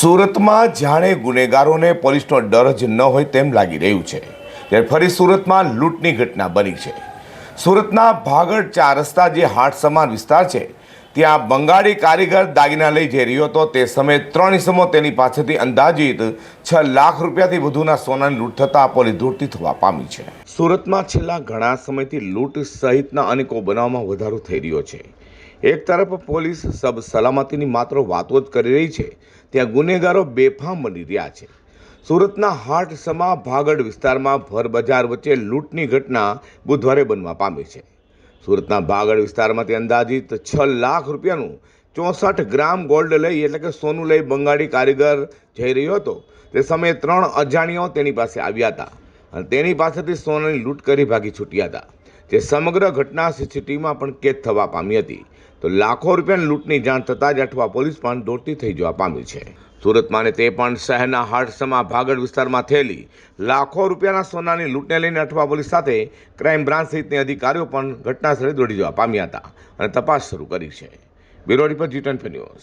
સુરતમાં જાણે ગુનેગારોને પોલીસનો ડર જ ન હોય તેમ લાગી રહ્યું છે. ત્યારે ફરી સુરતમાં લૂંટની ઘટના બની છે. સુરતના ભાગળ ચાર રસ્તા જે હાટ સમાન વિસ્તાર છે ત્યાં બંગાળી કારીગર દાગીના લઈ જઈ રહ્યો હતો. તે સમયે ત્રણ ઇસમો તેની પાસેથી અંદાજિત છ લાખ રૂપિયાથી વધુના સોનાની લૂંટ થતાં પોલીસ દૂરથી થવા પામી છે. સુરતમાં છેલ્લા ઘણા સમયથી લૂંટ સહિતના અનેકો બનાવમાં વધારો થઈ રહ્યો છે. એક તરફ પોલીસ સબ સલામતીની માત્ર વાતો જ કરી રહી છે. ત્યાં ગુનેગારો બેફામ બની રહ્યા છે. સુરતના હાટ સમા ભાગડ વિસ્તારમાં ભર બજાર વચ્ચે લૂંટની ઘટના બુધવારે બનવા પામી છે. સુરતના ભાગડ વિસ્તારમાંથી અંદાજિત છ લાખ રૂપિયાનું ચોસઠ ગ્રામ ગોલ્ડ લઈ એટલે કે સોનું લઈ બંગાળી કારીગર જઈ રહ્યો હતો. તે સમયે ત્રણ અજાણ્યાઓ તેની પાસે આવ્યા હતા અને તેની પાસેથી સોનાની લૂંટ કરી ભાગી છૂટ્યા હતા. જે સમગ્ર ઘટના સીસીટીવીમાં પણ કેદ થવા પામી હતી. તો લાખો રૂપિયાની લૂંટની જાણ થતાં જ અઠવા પોલીસ પણ દોડતી થઈ જવા પામી છે. સુરતમાં ને તે પણ શહેરના હાટસમા ભાગડ વિસ્તારમાં થયેલી લાખો રૂપિયાના સોનાની લૂંટને લઈને અઠવા પોલીસ સાથે ક્રાઇમ બ્રાન્ચ સહિતની અધિકારીઓ પણ ઘટનાસ્થળે દોડી જવા પામ્યા હતા અને તપાસ શરૂ કરી છે. Bureau report G twenty news.